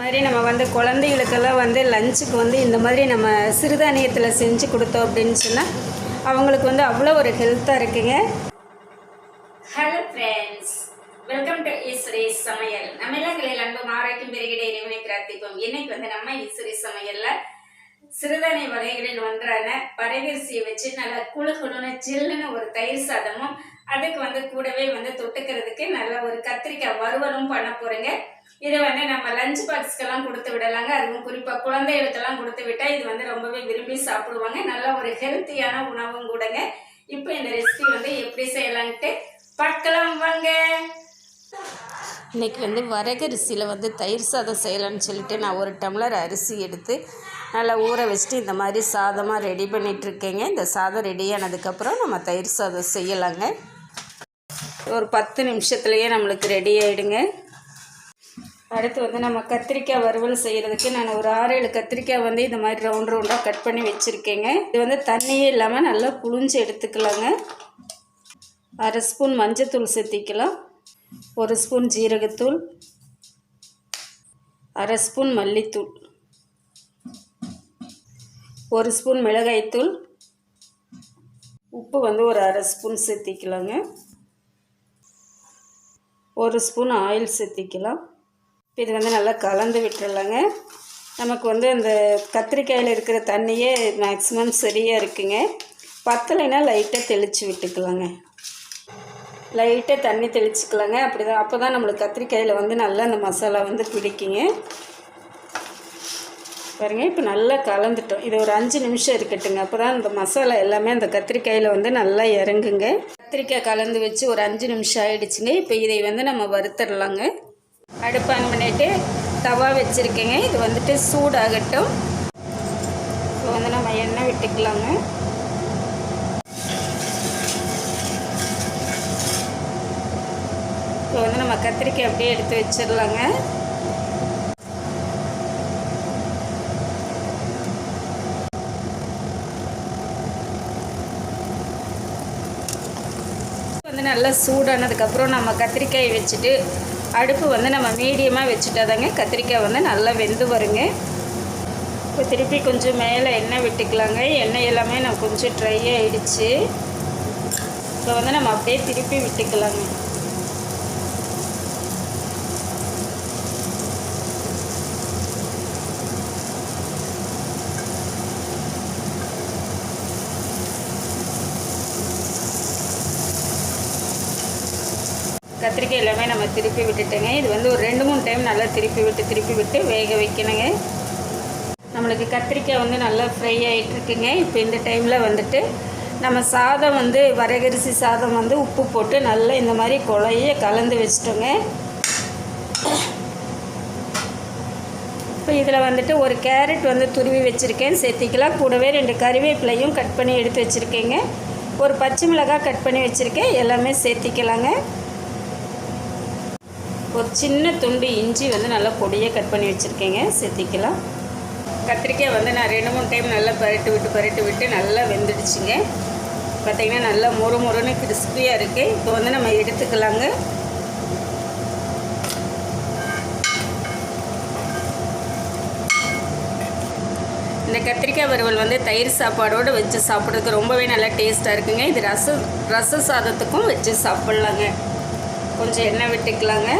மாதிரி நம்ம வந்து குழந்தைகளுக்கெல்லாம் வந்து லஞ்சுக்கு வந்து இந்த மாதிரி நம்ம சிறுதானியத்தில் செஞ்சு கொடுத்தோம் அப்படின்னு சொன்னால் அவங்களுக்கு வந்து அவ்வளோ ஒரு ஹெல்த்தாக இருக்குங்க. Hello friends welcome to Eswari Samayal நம்ம இல்லங்களில் அன்பும் ஆரோக்கியம் பெருகிட இறைவனை பிரார்த்திப்போம். இன்னைக்கு வந்து நம்ம ஈஸ்வரி சமையலில் சிறுதானிய வகைகளில் ஒன்றான பரகரிசியை வச்சு நல்லா குழு குழுன்னு ஜில்லுன்னு ஒரு தயிர் சாதமும் அதுக்கு வந்து கூடவே வந்து தொட்டுக்கிறதுக்கு நல்ல ஒரு கத்திரிக்காய் வறுவலும் பண்ண போறேங்க. இதை வந்து நம்ம லஞ்ச் பாக்ஸ்க்கெல்லாம் கொடுத்து விடலாங்க. அதுவும் குறிப்பாக குழந்தைகளுக்கெல்லாம் கொடுத்து விட்டால் இது வந்து ரொம்பவே விரும்பி சாப்பிடுவாங்க. நல்ல ஒரு ஹெல்த்தியான உணவும் கூடங்க. இப்போ இந்த ரெசிபி வந்து எப்படி செய்யலான்ட்டு பார்க்கலாம் வாங்க. இன்னைக்கு வந்து வரகரிசியில் வந்து தயிர் சாதம் செய்யலான்னு சொல்லிட்டு நான் ஒரு டம்ளர் அரிசி எடுத்து நல்லா ஊற வச்சுட்டு இந்த மாதிரி சாதமாக ரெடி பண்ணிகிட்ருக்கேங்க இந்த சாதம் ரெடி ஆனதுக்கப்புறம் நம்ம தயிர் சாதம் செய்யலாங்க. ஒரு பத்து நிமிஷத்துலேயே நம்மளுக்கு ரெடி ஆகிடுங்க அடுத்து வந்து நம்ம கத்திரிக்காய் வறுவல் செய்கிறதுக்கு நான் ஒரு ஆறு ஏழு கத்திரிக்காய் வந்து இந்த மாதிரி ரவுண்ட் ரவுண்டாக கட் பண்ணி வச்சுருக்கேங்க. இது வந்து தண்ணியே இல்லாமல் நல்லா புழிஞ்சு எடுத்துக்கலாங்க. அரை ஸ்பூன் மஞ்சத்தூள் சேர்த்திக்கலாம். ஒரு ஸ்பூன் ஜீரகத்தூள் அரை ஸ்பூன் மல்லித்தூள் ஒரு ஸ்பூன் மிளகாய்த்தூள். உப்பு வந்து ஒரு அரை ஸ்பூன் சேர்த்திக்கலாங்க. ஒரு ஸ்பூன் ஆயில் சேர்த்திக்கலாம். இது வந்து நல்லா கலந்து விட்டுறலாங்க. நமக்கு வந்து அந்த கத்திரிக்காயில் இருக்கிற தண்ணியே மேக்ஸிமம் சரியாக இருக்குங்க. பத்தலைன்னா லைட்டாக தெளித்து விட்டுக்கலாங்க. லைட்டாக தண்ணி தெளிச்சுக்கலாங்க. அப்படி தான் அப்போ தான் நம்மளுக்கு கத்திரிக்காயில் வந்து நல்லா அந்த மசாலா வந்து பிடிக்குங்க. பாருங்க இப்போ நல்லா கலந்துட்டோம். இது ஒரு அஞ்சு நிமிஷம் இருக்கட்டுங்க. அப்போ தான் இந்த மசாலா எல்லாமே அந்த கத்திரிக்காயில் வந்து நல்லா இறங்குங்க. கத்திரிக்காய் கலந்து வச்சு ஒரு அஞ்சு நிமிஷம் ஆகிடுச்சுங்க இப்போ இதை வந்து நம்ம வறுத்துடலாங்க. அடுப்பு ஆன் பண்ணிட்டு தவா வச்சுருக்கேங்க. இது வந்துட்டு சூடாகட்டும். இப்போ வந்து நம்ம எண்ணெய் விட்டுக்கலாங்க இப்போ வந்து நம்ம கத்திரிக்காய் அப்படியே எடுத்து வச்சிடலாங்க. வந்து நல்லா சூடானதுக்கப்புறம் நம்ம கத்திரிக்காய் வச்சுட்டு அடுப்பு வந்து நம்ம மீடியமாக வச்சுட்டாதாங்க கத்திரிக்காய் வந்து நல்லா வெந்து வருங்க. இப்போ திருப்பி கொஞ்சம் மேலே எண்ணெய் விட்டுக்கலாங்க. எண்ணெய் எல்லாமே நான் கொஞ்சம் ட்ரை ஆகிடுச்சு இப்போ வந்து நம்ம அப்படியே திருப்பி விட்டுக்கலாங்க. கத்திரிக்காய் எல்லாமே நம்ம திருப்பி விட்டுட்டேங்க. இது வந்து ஒரு ரெண்டு மூணு டைம் நல்லா திருப்பி விட்டு திருப்பி விட்டு வேக வைக்கணுங்க. நம்மளுக்கு கத்திரிக்காய் வந்து நல்லா ஃப்ரை ஆகிட்டுருக்குங்க இப்போ இந்த டைமில் வந்துட்டு நம்ம சாதம் வந்து வரகரிசி சாதம் வந்து உப்பு போட்டு நல்லா இந்த மாதிரி குழைய கலந்து வச்சிட்டோங்க. இப்போ இதில் வந்துட்டு ஒரு கேரட் வந்து துருவி வச்சுருக்கேன். சேர்த்திக்கலாம். கூடவே ரெண்டு கறிவேப்பிலையும் கட் பண்ணி எடுத்து வச்சுருக்கேங்க. ஒரு பச்சை மிளகாய் கட் பண்ணி வச்சுருக்கேன். எல்லாமே சேர்த்திக்கலாங்க. ஒரு சின்ன துண்டு இஞ்சி வந்து நல்லா பொடியாக கட் பண்ணி வச்சுருக்கேங்க. சேர்த்திக்கலாம். கத்திரிக்காய் வந்து நான் ரெண்டு மூணு டைம் நல்லா பரட்டு விட்டு பரட்டு விட்டு நல்லா வெந்துடுச்சுங்க. பார்த்திங்கன்னா நல்லா மொறு மொறுன்னு கிறிஸ்பியாக இருக்குது இப்போ வந்து நம்ம எடுத்துக்கலாங்க. இந்த கத்திரிக்காய் வறுவல் வந்து தயிர் சாப்பாடோடு வச்சு சாப்பிட்றதுக்கு ரொம்பவே நல்லா டேஸ்ட்டாக இருக்குங்க. இது ரச ரச சாதத்துக்கும் வச்சு சாப்பிட்லாங்க. கொஞ்சம் எண்ணெய் விட்டுக்கலாங்க.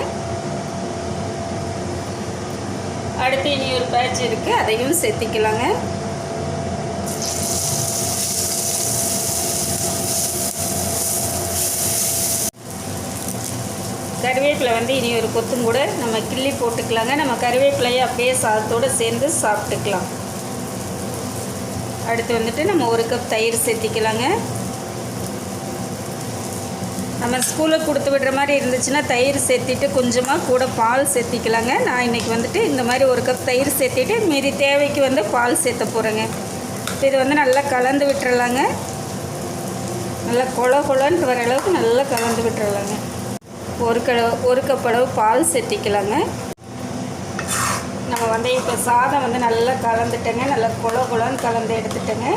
அடுத்து இனி ஒரு பேட்ச் இருக்குது அதையும் சேர்த்திக்கலாங்க. கருவேப்பிலை வந்து இனி ஒரு கொத்தும் கூட நம்ம கிள்ளி போட்டுக்கலாங்க. நம்ம கருவேப்பிலையை அப்படியே சாதத்தோடு சேர்ந்து சாப்பிட்டுக்கலாம். அடுத்து வந்துட்டு நம்ம ஒரு கப் தயிர் சேர்த்திக்கலாங்க. நம்ம ஸ்கூலில் கொடுத்து விடுற மாதிரி இருந்துச்சுன்னா தயிர் சேர்த்திட்டு கொஞ்சமாக கூட பால் சேர்த்திக்கலாங்க. நான் இன்றைக்கி வந்துட்டு இந்த மாதிரி ஒரு கப் தயிர் சேர்த்திட்டு மீதி தேவைக்கு வந்து பால் சேர்த்த போகிறேங்க இது வந்து நல்லா கலந்து விட்டுறலாங்க. நல்லா கொல கொலன்ட்டு வர அளவுக்கு நல்லா கலந்து விட்டுறலாங்க. ஒரு கடவு ஒரு கப் அளவு பால் சேர்த்திக்கலாங்க. நம்ம வந்து இப்போ சாதம் வந்து நல்லா கலந்துட்டேங்க. நல்லா கொல கொலன்னு கலந்து எடுத்துட்டேங்க.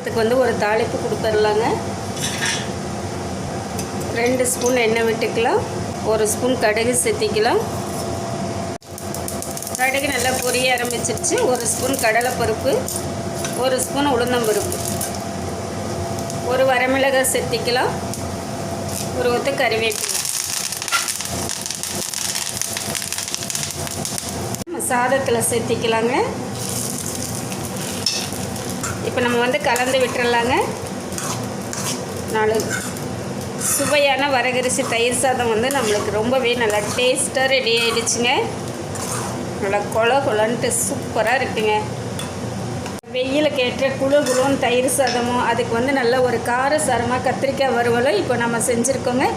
இதுக்கு வந்து ஒரு தாளிப்பு கொடுத்துர்லாங்க. ரெண்டு ஸ்பூன் எண்ணெய் விட்டுக்கலாம். ஒரு ஸ்பூன் கடுகு சேர்த்திக்கலாம் கடுகு நல்லா பொரிய ஆரம்பிச்சிருச்சு. ஒரு ஸ்பூன் கடலைப்பருப்பு ஒரு ஸ்பூன் உளுந்தம்பருப்பு. ஒரு வரமிளகாய் சேர்த்திக்கலாம் ஒரு ஒத்து கறிவேப்பிலை. சாதத்தில் சேர்த்திக்கலாங்க இப்போ நம்ம வந்து கலந்து விட்டுறலாங்க. நாலு சுவையான வரகரிசி தயிர் சாதம் வந்து நம்மளுக்கு ரொம்பவே நல்லா டேஸ்ட்டாக ரெடி ஆகிடுச்சுங்க நல்லா கொல கொலன்ட்டு சூப்பராக இருக்குங்க. வெயிலுக்கு ஏற்ற குழு குழுன்னு தயிர் சாதமும் அதுக்கு வந்து நல்ல ஒரு கார சாரமாக கத்திரிக்காய் வறுவலும் இப்போ நம்ம செஞ்சுருக்கோங்க.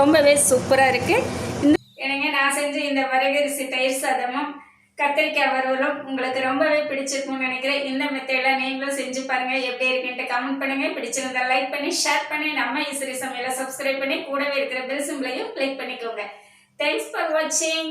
ரொம்பவே சூப்பராக இருக்குது இந்த எனக்கு நான் செஞ்ச இந்த வரகரிசி தயிர் சாதமும் கத்திரிக்காய் வறுவலும் உங்களுக்கு ரொம்பவே பிடிச்சிருக்கும்னு நினைக்கிறேன். இந்த மெத்தடில் நீங்களும் செஞ்சு பாருங்க எப்படி இருக்குன்ட்டு கமெண்ட் பண்ணுங்க. பிடிச்சிருந்தா லைக் பண்ணி ஷேர் பண்ணி நம்ம இசரி சமையலை சப்ஸ்கிரைப் பண்ணி கூடவே இருக்கிற பெல் சிம்பிளையும் கிளிக் பண்ணிக்கோங்க. தேங்க்ஸ் ஃபார் வாட்சிங்